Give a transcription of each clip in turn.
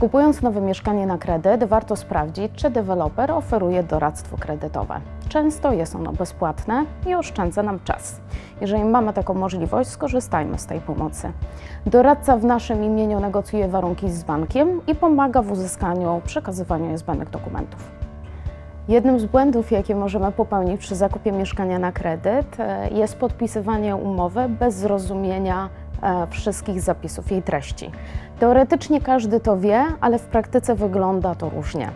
Kupując nowe mieszkanie na kredyt, warto sprawdzić, czy deweloper oferuje doradztwo kredytowe. Często jest ono bezpłatne i oszczędza nam czas. Jeżeli mamy taką możliwość, skorzystajmy z tej pomocy. Doradca w naszym imieniu negocjuje warunki z bankiem i pomaga w uzyskaniu przekazywania niezbędnych dokumentów. Jednym z błędów, jakie możemy popełnić przy zakupie mieszkania na kredyt, e, jest podpisywanie umowy bez zrozumienia wszystkich zapisów jej treści. Teoretycznie każdy to wie, ale w praktyce wygląda to różnie.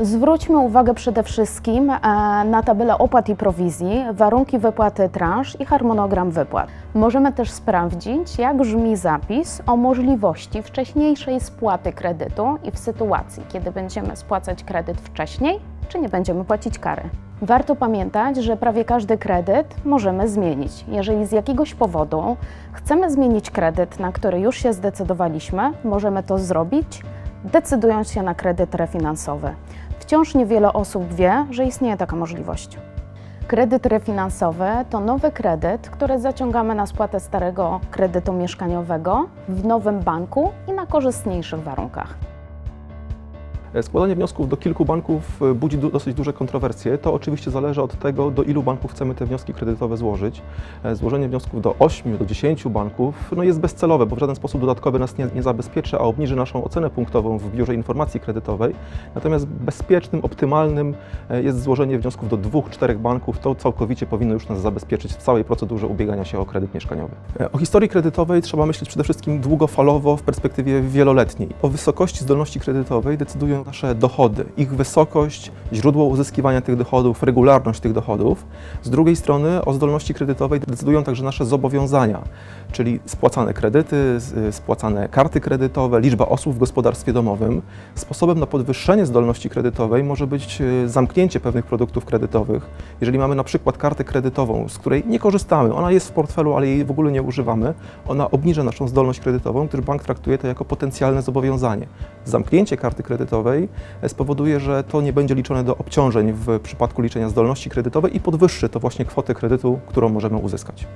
Zwróćmy uwagę przede wszystkim e, na tabelę opłat i prowizji, warunki wypłaty transz i harmonogram wypłat. Możemy też sprawdzić, jak brzmi zapis o możliwości wcześniejszej spłaty kredytu i w sytuacji, kiedy będziemy spłacać kredyt wcześniej, czy nie będziemy płacić kary. Warto pamiętać, że prawie każdy kredyt możemy zmienić. Jeżeli z jakiegoś powodu chcemy zmienić kredyt, na który już się zdecydowaliśmy, możemy to zrobić, decydując się na kredyt refinansowy. Wciąż niewiele osób wie, że istnieje taka możliwość. Kredyt refinansowy to nowy kredyt, który zaciągamy na spłatę starego kredytu mieszkaniowego w nowym banku i na korzystniejszych warunkach. Składanie wniosków do kilku banków e, budzi dosyć duże kontrowersje. To oczywiście zależy od tego, do ilu banków chcemy te wnioski kredytowe złożyć. E, Złożenie wniosków do 8, do 10 banków no jest bezcelowe, bo w żaden sposób dodatkowy nas nie, nie zabezpieczy, a obniży naszą ocenę punktową w biurze informacji kredytowej. Natomiast bezpiecznym, optymalnym e, jest złożenie wniosków do dwóch, czterech banków. To całkowicie powinno już nas zabezpieczyć w całej procedurze ubiegania się o kredyt mieszkaniowy. E, O historii kredytowej trzeba myśleć przede wszystkim długofalowo w perspektywie wieloletniej. O wysokości zdolności kredytowej decydują nasze dochody, ich wysokość, źródło uzyskiwania tych dochodów, regularność tych dochodów. Z drugiej strony o zdolności kredytowej decydują także nasze zobowiązania, czyli spłacane kredyty, z- spłacane karty kredytowe, liczba osób w gospodarstwie domowym. Sposobem na podwyższenie zdolności kredytowej może być e, zamknięcie pewnych produktów kredytowych. Jeżeli mamy na przykład kartę kredytową, z której nie korzystamy, ona jest w portfelu, ale jej w ogóle nie używamy, ona obniża naszą zdolność kredytową, gdyż bank traktuje to jako potencjalne zobowiązanie. Zamknięcie karty kredytowej e, spowoduje, że to nie będzie liczone do obciążeń w przypadku liczenia zdolności kredytowej i podwyższy to właśnie kwotę kredytu, którą możemy uzyskać.